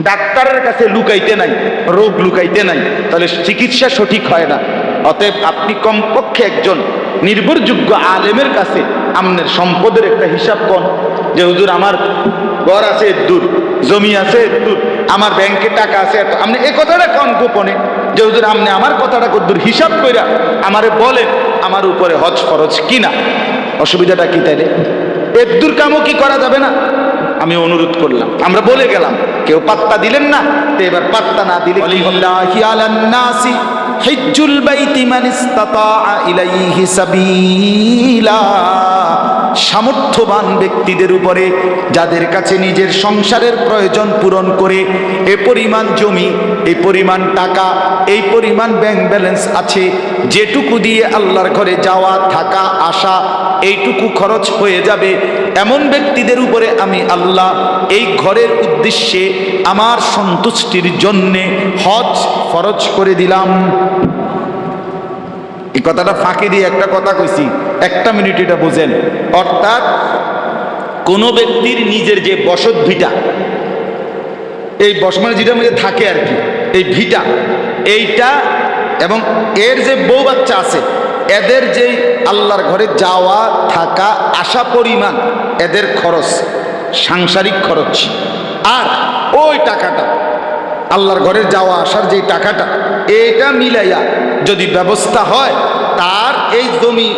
ডাক্তারের কাছে লুকাইতে নাই, রোগ লুকাইতে নাই, তাহলে চিকিৎসা সঠিক হয় না। অতএব আপনি কমপক্ষে একজন নির্ভরযোগ্য আলেমের কাছে আপনার সম্পদের একটা হিসাব কন যে, হুজুর, আমার ঘর আছে দূর, জমি আছে দূর, আমার ব্যাংকে টাকা আছে আপনি এ কথাটা কন গোপনে যে, হুজুর, আপনি আমার কথাটা কদ্দূর হিসাব কইরা আমারে বলেন আমার উপরে হজ খরচ কিনা? অসুবিধাটা কি তাইলে? এর দূর কামও কি করা যাবে না? আমি অনুরোধ করলাম। আমরা বলে গেলাম, কেউ পাত্তা দিলেন না, তো এবার পাত্তা না দিলে হিজুল বাইতি মান ইলাইহি সাবিলা। সামর্থ্যবান ব্যক্তিদের উপরে, যাদের কাছে নিজের সংসারের প্রয়োজন পূরণ করে এ পরিমাণ জমি, এ পরিমাণ টাকা, এই পরিমাণ ব্যাংক ব্যালেন্স আছে, যেটুকু দিয়ে আল্লাহর ঘরে যাওয়া, থাকা, আসা, এইটুকু খরচ হয়ে যাবে, এমন ব্যক্তিদের উপরে আমি আল্লাহ এই ঘরের উদ্দেশ্যে আমার সন্তুষ্টির জন্যে হজ ফরজ করে দিলাম। এই কথাটা ফাঁকি দিয়ে একটা কথা কইছি। একটা মিনিট এটা বোঝেন। অর্থাৎ কোনো ব্যক্তির নিজের যে বসত ভিটা, এই বস মানে যেটার মধ্যে থাকে আর কি, এই ভিটা, এইটা এবং এর যে বউ বাচ্চা আছে, এদের যে আল্লাহর ঘরে যাওয়া, থাকা, আসা পরিমাণ, এদের খরচ, সাংসারিক খরচ। আর ওই টাকাটা, আল্লাহর ঘরে যাওয়া, আসার যে টাকাটা এটা মিলাইয়া যদি ব্যবস্থা হয়, তার এই জমি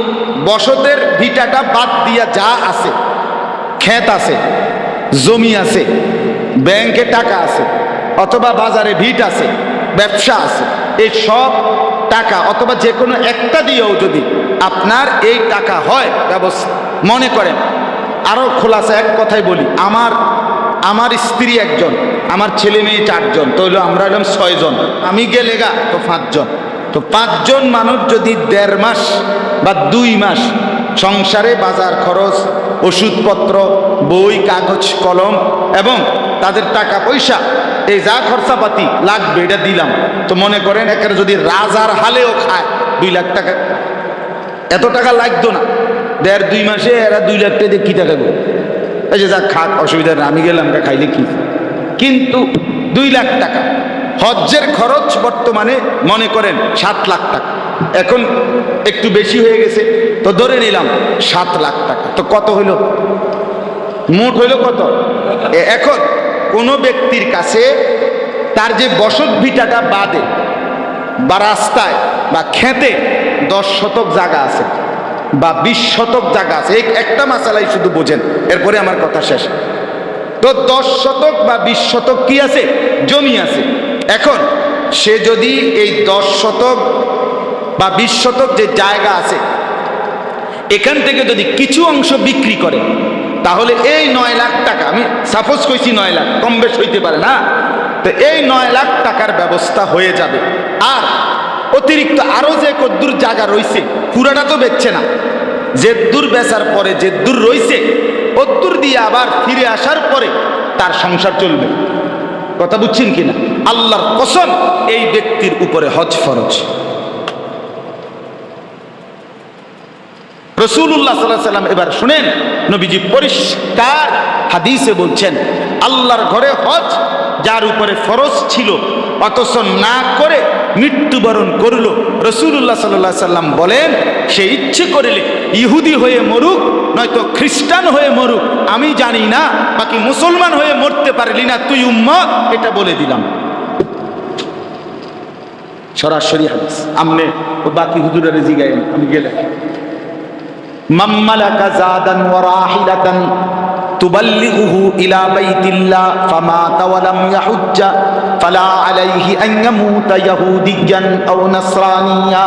বসতের ভিটাটা বাদ দিয়া যা আছে, ক্ষেত আছে, জমি আছে, ব্যাংকে টাকা আছে, অথবা বাজারে ভিট আছে, ব্যবসা আছে, এই সব টাকা অথবা যে কোনো একটা দিয়েও যদি আপনার এই টাকা হয়, ব্যবস্থা, মনে করেন আরও খোলাসা এক কথাই বলি, আমার আমার স্ত্রী একজন, আমার ছেলে মেয়ে চারজন, তো হইল আমরা এলাম ছয়জন, আমি গেলে গা, তো পাঁচজন। তো পাঁচজন মানুষ যদি দেড় মাস বা দুই মাস সংসারে বাজার খরচ, ওষুধপত্র, বই, কাগজ, কলম এবং তাদের টাকা পয়সা, এই যা খরচাপাতি লাগবে, এটা দিলাম। তো মনে করেন একের যদি রাজার হালেও খায়, দুই লাখ টাকা। এত টাকা লাগতো না। দেড় দুই মাসে এরা দুই লাখ টাকা কী টাকা এই যে যা খাক, অসুবিধা আমি গেলাম খাইলে কি? কিন্তু দুই লাখ টাকা। হজ্জের খরচ বর্তমানে মনে করেন সাত লাখ টাকা। এখন একটু বেশি হয়ে গেছে, তো ধরে নিলাম সাত লাখ টাকা। তো কত হইল? মোট হইল কত? এখন কোনো ব্যক্তির কাছে তার যে বসত ভিটাটা বাদে বা রাস্তায় বা খেতে দশ শতক জায়গা আছে বা বিশ শতক জায়গা আছে একটা মাসালাই শুধু বোঝেন, এরপরে আমার কথা শেষ। তো দশ শতক বা বিশ শতক কি আছে? জমি আছে। এখন, সে যদি এই দশ শতক বা বিশ শতক যে জায়গা আছে, এখান থেকে যদি কিছু অংশ বিক্রি করে, তাহলে এই নয় লাখ টাকা, আমি সাপোজ কইছি নয় লাখ, কম বেশ হইতে পারে না? তো এই নয় লাখ টাকার ব্যবস্থা হয়ে যাবে। আর অতিরিক্ত আরও যে কদ্দুর জায়গা রইছে, পুরাটা তো বেচছে না। জেদ্দুর বেচার পরে জেদ্দুর রইছে, অদ্দুর দিয়ে আবার ফিরে আসার পরে তার সংসার চলবে। কথা বুঝছেন কিনা? আল্লাহর কসম, এই ব্যক্তির উপরে হজ ফরজ। রসুল্লাহ সাল্লাহ সাল্লাম এবার শুনেন, নবীজি পরিষ্কার হাদিসে বলছেন, আল্লাহর ঘরে হজ যার উপরে ফরজ ছিল, অথচ না করে মৃত্যুবরণ করল রসুল্লাহ সাল্লাহ সাল্লাম বলেন, সে ইচ্ছে করিলে ইহুদি হয়ে মরুক, নয়তো খ্রিস্টান হয়ে মরুক, আমি জানি না, বাকি মুসলমান হয়ে মরতে পারলি না, তুই উম্মা এটা বলে দিলাম। সরাসরি হাদিস। আমনে ও বাকি হুজুরারে জিগাই আমি গেলে মাম্মালাকা জাদান ওয়া রাহিলাতান তুবাল্লিগুহু ইলা বাইতিল্লাহ ফামাতা ওয়া লাম ইয়াহুজ্জা ফালা আলাইহি আন ইয়ামুতা ইয়াহুদিয়ান আও নাসরানিয়া।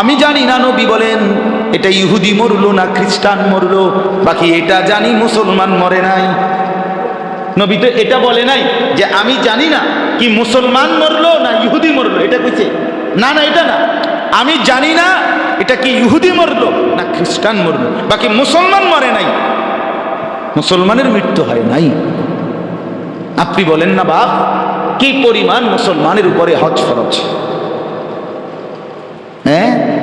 আমি জানি না নবী বলেন, এটা ইহুদি মরলো না খ্রিস্টান মরলো, বাকি এটা জানি মুসলমান মরে নাই। নবী তো এটা বলে নাই যে আমি জানি না কি মুসলমান মরলো না ইহুদি মরলো, এটা কইছে। না না, এটা না। আমি জানি না এটা কি ইহুদি মরলো না খ্রিস্টান মরলো। বাকি মুসলমান মরে নাই। মুসলমানের মৃত্যু হয় নাই। আপনি বলেন না বাপ, কি পরিমাণ মুসলমানের উপরে হজ ফরজ? হ্যাঁ?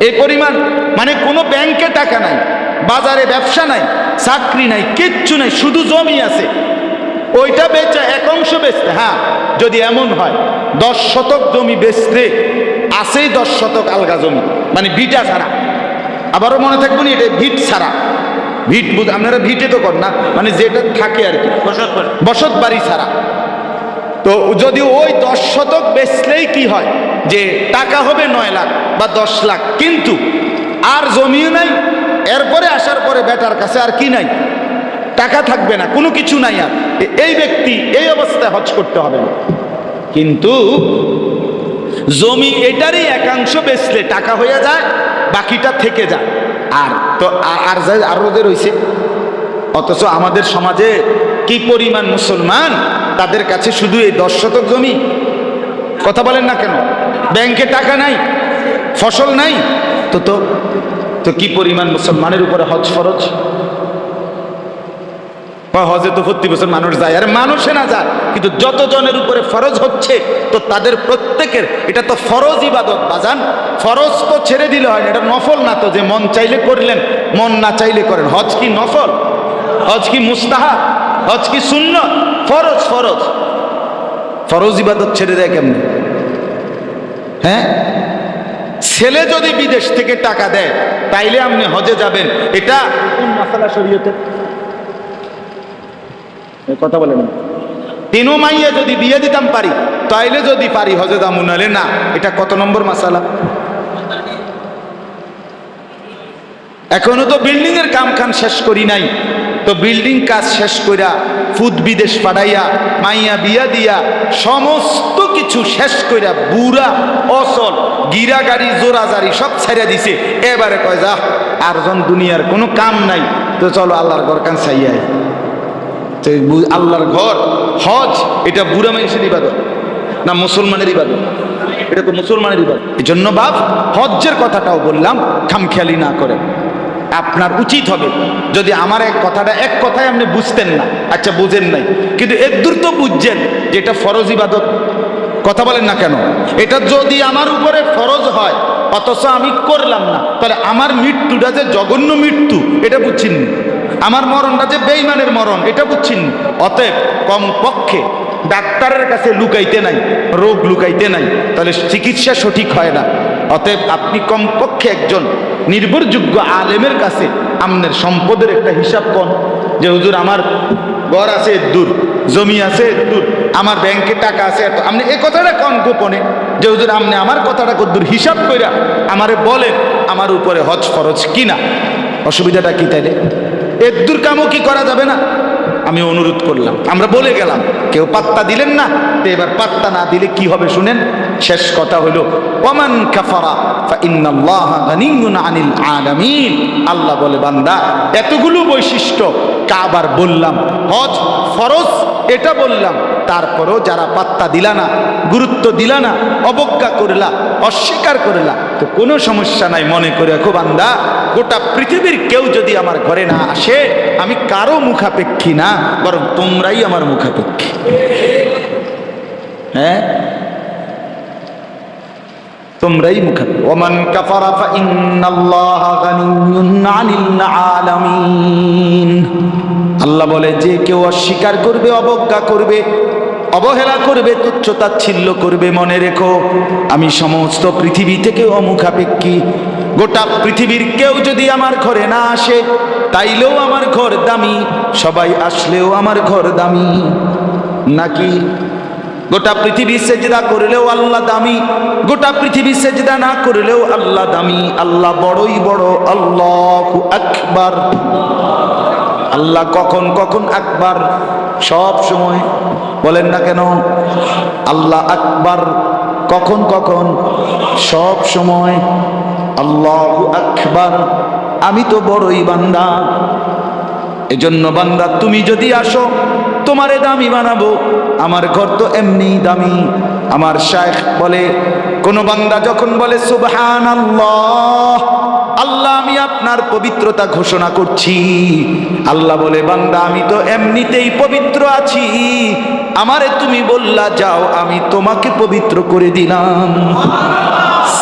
এই পরিমাণ মানে কোনো ব্যাংকে টাকা নাই। বাজারে ব্যবসা নাই চাকরি নাই কিচ্ছু নাই শুধু জমি আছে। ওইটা বেচা এক অংশ বেচতে হ্যাঁ যদি এমন হয় দশ শতক জমি বেচতে আসেই দশ শতক আলগা জমি মানে বিটা ছাড়া। আবারও মনে থাকবেন এটা ভিট ছাড়া। ভিট বুঝ- আপনারা ভিটে তো কর না মানে যেটা থাকে আর কি। বসত বাড়ি ছাড়া। তো যদি ওই দশ শতক বেচলেই কি হয় যে টাকা হবে নয় লাখ বা দশ লাখ কিন্তু আর জমিও নাই এরপরে আসার পরে বেটার কাছে আর কি নাই? টাকা থাকবে না, কোনো কিছু নাই আর। এই ব্যক্তি এই অবস্থায় হজ করতে হবে না। কিন্তু জমি এটারই একাংশ বেচলে টাকা হয়ে যায়, বাকিটা থেকে যায়। আর তো আর- আর যা আরও যে রয়েছে, অথচ আমাদের সমাজে কি পরিমাণ মুসলমান, তাদের কাছে শুধু এই দশ শতক জমি? কথা বলেন না কেন? ব্যাংকে টাকা নাই, ফসল নাই? তো তো তো কি পরিমাণ মুসলমানের উপরে হজ ফরজ? হজে তো প্রতি বছর মানুষ যায়। আর মানুষে না যায়, কিন্তু যত জনের উপরে ফরজ হচ্ছে, তো তাদের প্রত্যেকের, এটা তো ফরজ ইবাদত, বাজান। ফরজ তো ছেড়ে দিলে হয় না, এটা নফল না তো, যে মন চাইলে করলেন, মন না চাইলে করেন। হজ কি নফল? হজ কি মুস্তাহা হজ কি শূন্য ফরজ ফরজ। ফরজ ইবাদত ছেড়ে দেয় কেমন? হ্যাঁ? ছেলে যদি বিদেশ থেকে টাকা দেয় তাইলে আপনি হজে যাবেন। এটা কোন মাসালা শরীয়তে? কথা বলেন তিনও মাইয়া যদি বিয়ে দিতাম পারি তাইলে যদি পারি হজে দামু নালে না। এটা কত নম্বর মাসালা? এখনও তো বিল্ডিং এর কাম খান শেষ করি নাই। তো বিল্ডিং কাজ শেষ কইরা ফুদ বিদেশ পাঠাইয়া, মাইয়া বিয়া দিয়া, সমস্ত কিছু শেষ কইরা বুড়া, অসল গিরা গাড়ি জোরাজারি সব ছেড়ে দিছে। এবারে কয়, যা, আর জন দুনিয়ার কোনো কাম নাই, তো চলো আল্লাহর ঘর কান ছাইয়াই তো আল্লাহর ঘর, হজ, এটা বুড়া মানুষের ইবাদত, না মুসলমানের ইবাদত? এটা তো মুসলমানের ইবাদত। এই জন্য বাপ, হজ্জের কথাটাও বললাম, খামখেয়ালি না করে। আপনার উচিত হবে। যদি আমার এক কথাটা এক কথায় আপনি বুঝতেন না আচ্ছা বুঝেন নাই। কিন্তু এর দূর তো বুঝছেন যে এটা ফরজ ইবাদত। কথা বলেন না কেন? এটা যদি আমার উপরে ফরজ হয়, অথচ আমি করলাম না, তাহলে আমার মৃত্যুটা যে জঘন্য মৃত্যু, এটা বুঝছেন না। আমার মরণটা যে বেইমানের মরণ, এটা বুঝছেন না। অতএব কম পক্ষে ডাক্তারের কাছে লুকাইতে নাই, রোগ লুকাইতে নাই, তাহলে চিকিৎসা সঠিক হয় না। অতএব আপনি কমপক্ষে একজন নির্ভরযোগ্য আলেমের কাছে আমনের সম্পদের একটা হিসাব কন যে, হুজুর, আমার ঘর আছে দূর, জমি আছে দূর, আমার ব্যাংকে টাকা আছে এত। আপনি এ কথাটা কন গোপনে যে, হুজুর, আপনি আমার কথাটা কদ্দূর হিসাব কইরা আমারে বলেন আমার উপরে হজ ফরজ কিনা? অসুবিধাটা কি তাইলে? এর দূর কামও কি করা যাবে না? আমি অনুরোধ করলাম। আমরা বলে গেলাম, কেউ পাত্তা দিলেন না, তো এবার পাত্তা না দিলে কি হবে শুনেন? শেষ কথা হলো, ওমান আনিল আলামিন। আল্লাহ বলে, বান্দা, এতগুলো বৈশিষ্ট্য, কাবার বললাম, হজ ফরজ, এটা বললাম তারপরও যারা পাত্তা দিলা না, গুরুত্ব দিলা না, অবজ্ঞা করলা, অস্বীকার করলা, তো কোনো সমস্যা নাই মনে করে খুব আন্দা গোটা পৃথিবীর কেউ যদি আমার ঘরে না আসে, আমি কারও মুখাপেক্ষী না, বরং তোমরাই আমার মুখাপেক্ষী। হ্যাঁ? তোমরাই মুখাপেক্ষী। ওমান কাফারা ফাইন্নাল্লাহা গানিয়্যুন আনিল আলামিন। আল্লাহ বলে, যে কেউ অস্বীকার করবে, অবজ্ঞা করবে, অবহেলা করবে, তুচ্ছতাচ্ছিল্য করবে, মনে রেখো, আমি সমস্ত পৃথিবী থেকে অমুখাপেক্ষী। গোটা পৃথিবীর কেউ যদি আমার ঘরে না আসে, তাইলেও আমার ঘর দামি, সবাই আসলেও আমার ঘর দামি। নাকি? গোটা পৃথিবী সেজদা করলেও আল্লাহ দামি, গোটা পৃথিবী সেজদা না করলেও আল্লাহ দামি। আল্লাহ বড়ই বড়, আল্লাহ আকবার। আল্লাহ কখন কখন আকবার? সব সময়। বলেন না কেন? আল্লাহ আকবার কখন কখন? সব সময়। আল্লাহ আকবার। আমি তো বড়ই বান্দা। এজন্য বান্দা, তুমি যদি আসো, তোমারে দামি বানাবো। আমার ঘর তো এমনি দামি। আমার শায়েখ বলে কোন বান্দা যখন বলে সুবহান আল্লাহ আল্লাহ, আমি আপনার পবিত্রতা ঘোষণা করছি। আল্লাহ বলে, বান্দা, আমি তো এমনিতেই পবিত্র আছি। আমারে তুমি বললা, যাও, আমি তোমাকে পবিত্র করে দিলাম।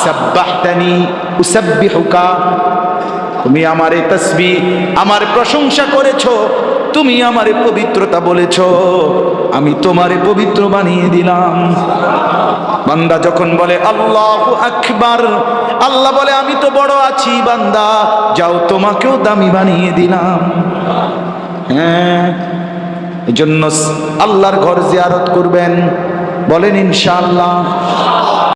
সাব্বাহতানি উসাব্বিহুকা, তুমি আমার তসবি, আমার প্রশংসা করেছ, তুমি আমারে পবিত্রতা বলেছ, আমি তোমারে পবিত্র বানিয়ে দিলাম। বান্দা যখন বলে, আল্লাহ আকবার, আল্লাহ বলে, আমি তো বড় আছি বান্দা, যাও তোমাকেও দামি বানিয়ে দিলাম। হ্যাঁ এই জন্য আল্লাহর ঘর জিয়ারত করবেন। বলেন, ইনশাআল্লাহ।